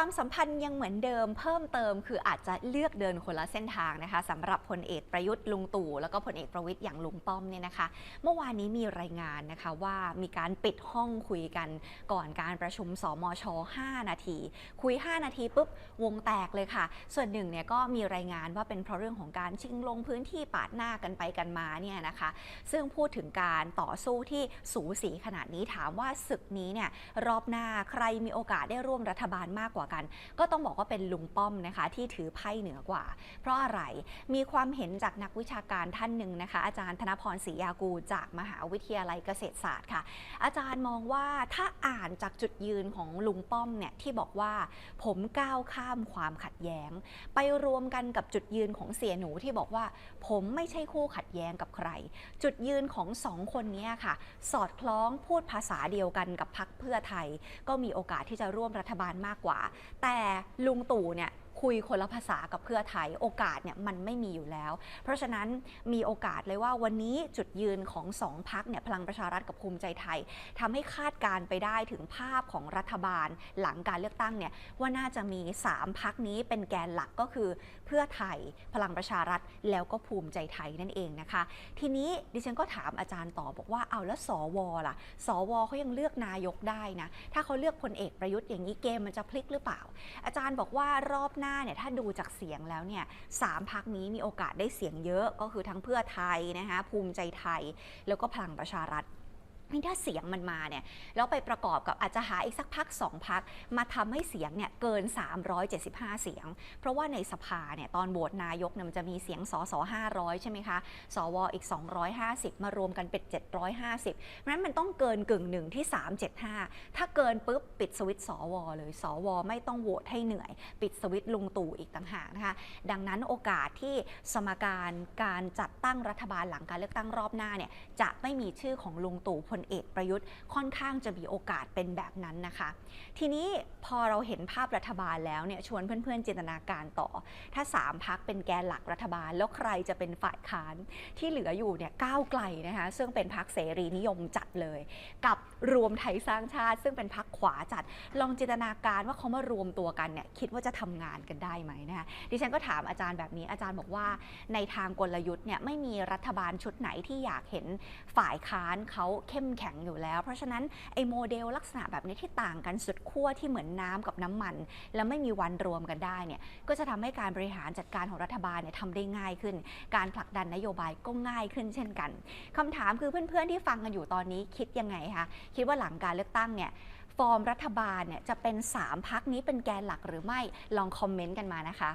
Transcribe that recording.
ความสัมพันธ์ยังเหมือนเดิมเพิ่มเติม คืออาจจะเลือกเดินคนละเส้นทางนะคะสำหรับพลเอกประยุทธ์ลุงตู่แล้วก็พลเอกประวิทย์อย่างลุงป้อมเนี่ยนะคะ เมื่อวานนี้มีรายงานนะคะว่ามีการปิดห้องคุยกันก่อนการประชุมสมช 5 นาที คุย 5 นาทีปุ๊บวงแตกเลยค่ะ ส่วนหนึ่งเนี่ยก็มีรายงานว่าเป็นเพราะเรื่องของการชิงลงพื้นที่ปาดหน้ากันไปกันมาเนี่ยนะคะ ซึ่งพูดถึงการต่อสู้ที่สูสีขนาดนี้ถามว่าศึกนี้เนี่ยรอบหน้าใครมีโอกาสได้ร่วมรัฐบาลมากกว่ากัน ก็ต้องบอกว่าเป็นลุงป้อมนะคะ ที่ถือไพ่เหนือกว่า เพราะอะไรมีความเห็นจากนักวิชาการท่านหนึ่งนะคะ อาจารย์ธนพรศรียากูจากมหาวิทยาลัยเกษตรศาสตร์ค่ะ อาจารย์มองว่าถ้าอ่านจากจุดยืนของลุงป้อมเนี่ยที่บอกว่าผมก้าวข้ามความขัดแย้ง ไปรวมกันกับจุดยืนของเสียหนูที่บอกว่า ผมไม่ใช่คู่ขัดแย้งกับใคร จุดยืนของสองคนนี้ค่ะ สอดคล้องพูดภาษาเดียวกันกับพักเพื่อไทย ก็มีโอกาสที่จะร่วมรัฐบาลมากกว่าแต่ลุงตู่เนี่ย คุยคนละภาษากับเพื่อไทยโอกาสเนี่ยมันไม่มีอยู่แล้ว เพราะฉะนั้นมีโอกาสเลยว่าวันนี้จุดยืนของสองพักเนี่ยพลังประชารัฐกับภูมิใจไทยทำให้คาดการไปได้ถึงภาพของรัฐบาลหลังการเลือกตั้งเนี่ยว่าน่าจะมี 3 พักนี้เป็นแกนหลักก็คือเพื่อไทยพลังประชารัฐแล้วก็ภูมิใจไทยนั่นเองนะคะ ทีนี้ดิฉันก็ถามอาจารย์ต่อบอกว่าเอาแล้วสวล่ะ สวเขายังเลือกนายกได้นะถ้าเขาเลือกพลเอกประยุทธ์อย่างนี้เกมมันจะพลิกหรือเปล่า อาจารย์บอกว่ารอบหน้าเนี่ยถ้าดูจากเสียงแล้วเนี่ยสามพักนี้มีโอกาสได้เสียงเยอะก็คือทั้งเพื่อไทยนะคะภูมิใจไทย แล้วก็พลังประชารัฐ นี่ถ้าเสียงมันมาเนี่ยแล้วไปประกอบกับอาจจะหาอีกสักพักสองพัก มาทำให้เสียงเนี่ยเกิน 375 เสียง เพราะว่าในสภาเนี่ยตอนโหวตนายกเนี่ยมันจะมีเสียงสส500 ใช่ไหมคะสวอีก 250 มารวมกันเป็น 750เพราะฉะนั้นมันต้องเกินกึ่งหนึ่งที่ 375 ถ้าเกินปุ๊บปิดสวิตช์สวเลยสวไม่ต้องโหวตให้เหนื่อย ปิดสวิตลุงตู่อีกต่างหากนะคะดังนั้นโอกาสที่สมการการจัดตั้งรัฐบาลหลังการเลือกตั้งรอบหน้าเนี่ยจะไม่มีชื่อของลุงตู่พลเอกประยุทธ์ค่อนข้างจะมีโอกาสเป็นแบบนั้นนะคะ ทีนี้พอเราเห็นภาพรัฐบาลแล้วเนี่ยชวนเพื่อนๆจินตนาการต่อ ถ้า 3พักเป็นแกนหลักรัฐบาล แล้วใครจะเป็นฝ่ายค้านที่เหลืออยู่เนี่ยก้าวไกลนะคะซึ่งเป็นพักเสรีนิยมจัดเลย กับรวมไทยสร้างชาติ ซึ่งเป็นพักขวาจัด ลองจินตนาการว่าเขามารวมตัวกันเนี่ยคิดว่าจะทำงานกันได้ไหมนะคะดิฉันก็ถามอาจารย์แบบนี้อาจารย์บอกว่าในทางกลยุทธ์เนี่ยไม่มีรัฐบาลชุดไหนที่อยากเห็นฝ่ายค้านเขาเข้มแข็งอยู่แล้ว เพราะฉะนั้นไอ้โมเดลลักษณะแบบนี้ที่ต่างกันสุดขั้วที่เหมือนน้ำกับน้ำมัน แล้วไม่มีวันรวมกันได้เนี่ยก็จะทำให้การบริหารจัดการของรัฐบาลเนี่ยทำได้ง่ายขึ้น การผลักดันนโยบายก็ง่ายขึ้นเช่นกันคำถามคือเพื่อนๆที่ฟังกันอยู่ตอนนี้คิดยังไงคะคิดว่าหลังการเลือกตั้งเนี่ยฟอร์มรัฐบาลเนี่ยจะเป็น 3พักนี้เป็นแกนหลักหรือไม่ลองคอมเมนต์กันมานะคะ